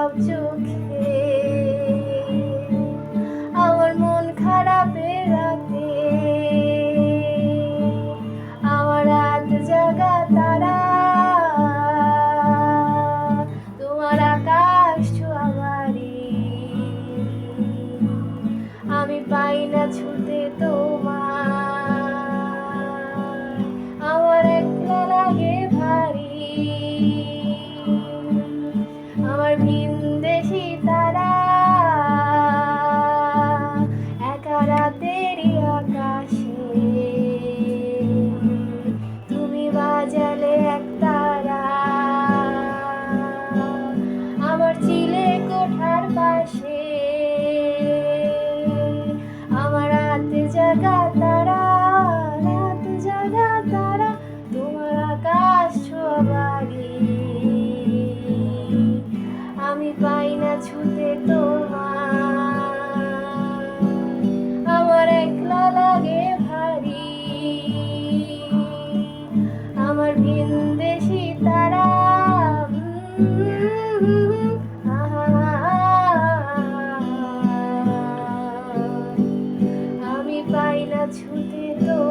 সব চোখে। আমার মন খারাপের রাতে। আমার রাত জাগা তারা। তোমার আকাশ ছোঁয়াবারি আমি পাই না ছুটে God. ছুটে তো